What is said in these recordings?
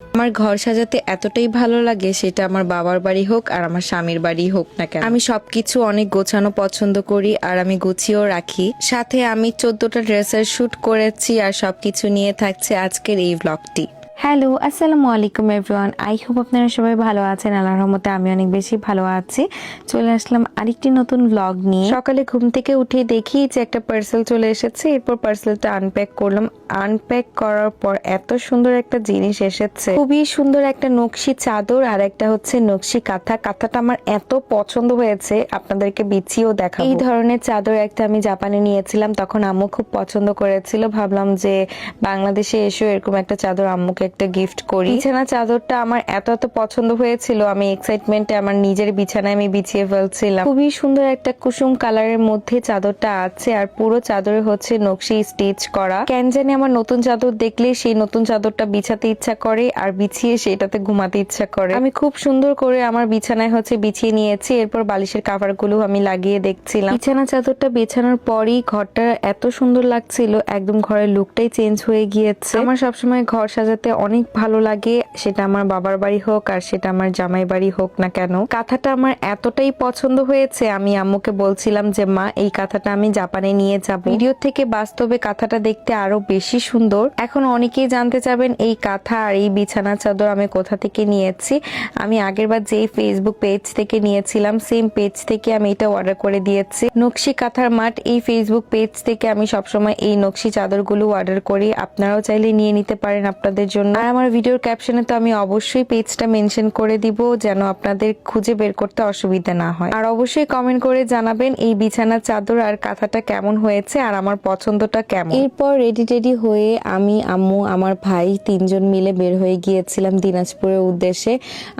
আমার ঘর সাজাতে এতটাই ভালো লাগে সেটা আমার বাবার বাড়ি হোক আর আমার স্বামীর বাড়ি হোক না কেন। আমি সবকিছু অনেক গোছানো পছন্দ করি আর আমি গুছিয়েও রাখি। সাথে আমি চোদ্দটা ড্রেসের শ্যুট করেছি আর সবকিছু নিয়ে থাকছে আজকের এই ব্লগটি হ্যালো আসসালামু আলাইকুম এভরিওয়ান আই হোপ আপনারা সবাই ভালো আছেন। আল্লাহর রহমতে আমি অনেক বেশি ভালো আছি। চলে আসলাম আরেকটি নতুন ব্লগ নিয়ে। সকালে ঘুম থেকে উঠে দেখি যে একটা পার্সেল চলে এসেছে। এরপর পার্সেলটা আনপ্যাক করলাম। আনপ্যাক করার পর এত সুন্দর একটা জিনিস এসেছে। খুবই সুন্দর একটা নকশি চাদর আর একটা হচ্ছে নকশি কাঁথা। কাঁথাটা আমার এত পছন্দ হয়েছে। আপনাদেরকে বিছিয়েও দেখা এই ধরনের চাদর একটা আমি জাপানে নিয়েছিলাম। তখন আম্মু খুব পছন্দ করেছিল। ভাবলাম যে বাংলাদেশে এসেও এরকম একটা চাদর আম্মুকে একটা গিফট করি। বিছানা চাদরটা আমার এত এত পছন্দ হয়েছিল আমি এক্সাইটমেন্টে আমার নিজের বিছানায় আমি বিছিয়ে ফেলছিলাম। খুবই সুন্দর একটা কুসুম কালারের মধ্যে চাদরটা আছে আর পুরো চাদরে হচ্ছে নকশি স্টিচ করা। কেন জানি আমার নতুন চাদর দেখলে সেই নতুন চাদরটা বিছাতে ইচ্ছা করে আর বিছিয়ে সেটাতে ঘুমাতে ইচ্ছা করে। আমি খুব সুন্দর করে আমার বিছানায় হচ্ছে বিছিয়ে নিয়েছি এরপর বালিশের কাভারগুলো আমি লাগিয়ে দেখছিলাম। বিছানা চাদরটা বেছানোর পরই ঘরটা এত সুন্দর লাগছিল একদম ঘরের লুকটাই চেঞ্জ হয়ে গিয়েছে। আমার সবসময় ঘর সাজাতে অনেক ভালো লাগে। সেটা আমার বাবার বাড়ি হোক আর সেটা আমার জামাই বাড়ি হোক না কেন। কাঁথাটা আমার এতটাই পছন্দ হয়েছে, আমি আম্মুকে বলছিলাম যে, মা, এই কাঁথাটা আমি জাপানে নিয়ে যাব। ভিডিও থেকে বাস্তবে কাঁথাটা দেখতে আরও বেশি সুন্দর। এখন অনেকেই জানতে চাবেন, এই কাঁথা আর এই বিছানা চাদর আমি কোথা থেকে নিয়েছি? আমি আগেরবার যেই ফেসবুক পেজ থেকে নিয়েছিলাম সেম পেজ থেকে আমি এটা অর্ডার করে দিয়েছি। নকশি কাঁথার মাঠ, এই ফেসবুক পেজ থেকে আমি সবসময় এই নকশি চাদরগুলো অর্ডার করি। আপনারাও চাইলে নিয়ে নিতে পারেন আপনাদের জন্য। আর আমার ভিডিওর ক্যাপশনে তো আমি অবশ্যই পেজটা মেনশন করে দিব যেন আপনাদের খুঁজে বের করতে অসুবিধা না হয়। আর অবশ্যই কমেন্ট করে জানাবেন এই বিছানা চাদর আর কাঁথাটা কেমন হয়েছে আর আমার পছন্দটা কেমন। এরপর রেডি টেডি হয়ে আমি আম্মু আমার ভাই তিনজন মিলে বের হয়ে গিয়েছিলাম দিনাজপুরের উদ্দেশ্যে।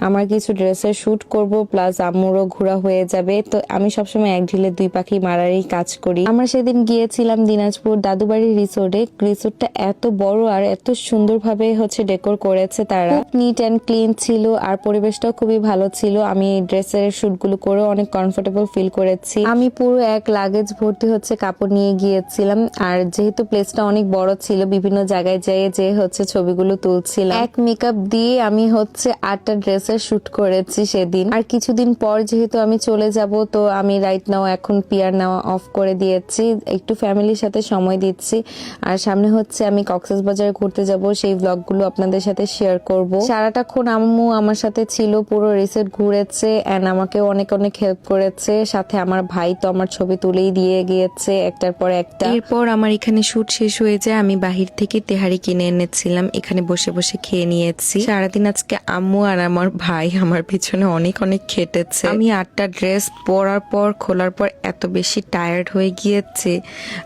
আমার কিছু ড্রেসের শুট করব প্লাস আম্মুরও ঘোরা হয়ে যাবে। তো আমি সবসময় এক ঢিলে দুই পাখি মারারই কাজ করি। আমরা সেদিন গিয়েছিলাম দিনাজপুর দাদুবাড়ির রিসোর্টে রিসোর্টটা এত বড় আর এত সুন্দরভাবে হচ্ছে ডেকোর করেছে তারা। নিট অ্যান্ড ক্লিন ছিল আর পরিবেশটাও খুবই ভালো ছিল। আমি ড্রেসের শুটগুলো করে অনেক কমফোর্টেবল ফিল করেছি। আমি পুরো এক লাগেজ ভর্তি হচ্ছে কাপড় নিয়ে গিয়েছিলাম। আর যেহেতু প্লেসটা অনেক বড় ছিল, বিভিন্ন জায়গায় যেয়ে যে হচ্ছে ছবিগুলো তুলছিলাম। এক মেকআপ দিয়ে আমি হচ্ছে আটটা ড্রেসের শুট করেছি সেদিন। আর কিছুদিন পর যেহেতু আমি চলে যাব, তো আমি রাইট নাও এখন পিয়ার নেওয়া অফ করে দিয়েছি। একটু ফ্যামিলির সাথে সময় দিচ্ছি। আর সামনে হচ্ছে আমি কক্সেস বাজার ঘুরতে যাব। সেই ব্লগগুলো আপনাদের সাথে শেয়ার করব। সারাটাক্ষণ আম্মু আমার সাথে ছিল, পুরো রিসেট ঘুরেছে অ্যান্ড আমাকে অনেক অনেক হেল্প করেছে। সাথে আমার ভাই তো আমার ছবি তুলেই দিয়ে গিয়েছে একটার পর একটা। এরপর আমার এখানে শুট শেষ হয়ে যায়, আমি বাহির থেকে তেহারি কিনে এনেছিলাম, এখানে বসে বসে খেয়ে নিয়েছি। সারাদিন আজকে আম্মু আর আমার ভাই আমার পিছনে অনেক অনেক খেটেছে। আমি আটটা ড্রেস পরার পর, খোলার পর এত বেশি টায়ার্ড হয়ে গিয়েছে,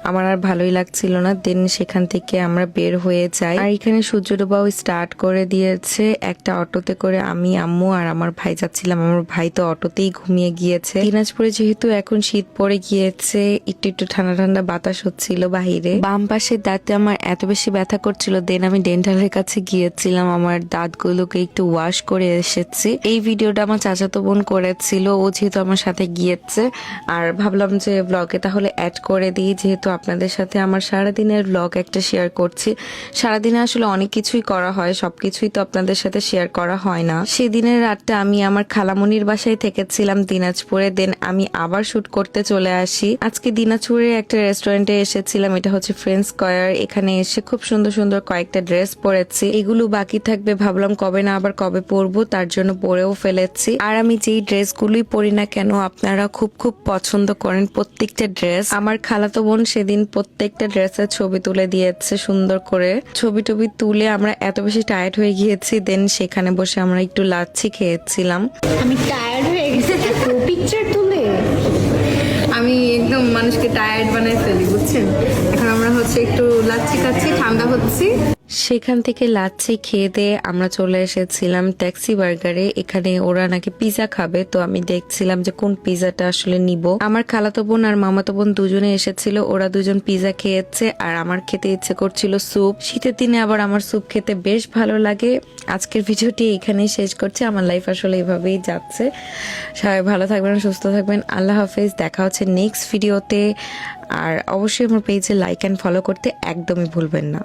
আমার আর ভালোই লাগছিল না। দেন সেখান থেকে আমরা বের হয়ে যাই। আর এখানে সূর্য ডোবাও স্টার্ট করে দিয়েছে। একটা অটোতে করে আমি, আম্মু আর আমার ভাই যাচ্ছিলাম। আমার ভাই তো অটোতেই ঘুমিয়ে গিয়েছে। দিনাজপুরে যেহেতু এখন শীত পড়ে গিয়েছে, একটু একটু ঠান্ডা ঠান্ডা বাতাস হচ্ছিল বাহিরে। বাম পাশের দাঁতে আমার এত বেশি ব্যথা করছিল, দেন আমি ডেন্টালের কাছে গিয়েছিলাম। আমার দাঁতগুলোকে একটু ওয়াশ করে এসেছি। এই ভিডিওটা আমার চাচাতো বোন করেছিল, ও যেহেতু আমার সাথে গিয়েছে। আর ভাবলাম যে ব্লগে তাহলে অ্যাড করে দিই, যেহেতু আপনাদের সাথে আমার সারাদিনের ব্লগ একটা শেয়ার করছি। সারাদিনে আসলে অনেক কিছুই করা হয়, সবকিছুই তো আপনাদের সাথে শেয়ার করা হয় না। সেদিনের রাতটা আমি আমার খালামনির বাসায় থেকেছিলাম দিনাজপুরে দেন আমি আবার শুট করতে চলে আসি। আজকে দিনাজপুরের একটা রেস্টুরেন্টে এসেছিলাম, এটা হচ্ছে ফ্রেন্ড স্কয়ার এখানে এসে খুব সুন্দর সুন্দর কয়েকটা ড্রেস পরেছি। এগুলো বাকি থাকবে, ভাবলাম কবে না আবার কবে পরবো, তার জন্য পরেও ফেলেছি। আর আমি যেই ড্রেসগুলোই পরি না কেন, আপনারা খুব খুব পছন্দ করেন প্রত্যেকটা ড্রেস আমার খালাতো বোন সেদিন প্রত্যেকটা ড্রেসের ছবি তুলে দিয়েছে সুন্দর করে। ছবি টবি তুলে আমরা এত বেশি টায়ার্ড হয়ে গিয়েছি দেন সেখানে বসে আমরা একটু লাচ্ছি খেয়েছিলাম। আমি টায়ার্ড হয়ে গেছি। পিকচার তুলে। আমি একদম মানুষকে টায়ার্ড বানাই ফেলি বুঝছেন? এখন আমরা হচ্ছে একটু লাচ্ছি খাচ্ছি ঠান্ডা হচ্ছি। সেখান থেকে লাচ্ছি খেয়ে দিয়ে আমরা চলে এসেছিলাম ট্যাক্সি বার্গারে এখানে ওরা নাকি পিজা খাবে, তো আমি দেখছিলাম যে কোন পিজাটা আসলে নিব। আমার খালাতো বোন আর মামাতো বোন দুজনে এসেছিল, ওরা দুজন পিজা খেয়েছে আর আমার খেতে ইচ্ছে করছিল স্যুপ শীতের দিনে আবার আমার স্যুপ খেতে বেশ ভালো লাগে। আজকের ভিডিওটি এখানেই শেষ করছি। আমার লাইফ আসলে এভাবেই যাচ্ছে। সবাই ভালো থাকবেন, সুস্থ থাকবেন। আল্লাহ হাফেজ। দেখা হচ্ছে নেক্সট ভিডিওতে আর অবশ্যই আমার পেজে লাইক অ্যান্ড ফলো করতে একদমই ভুলবেন না।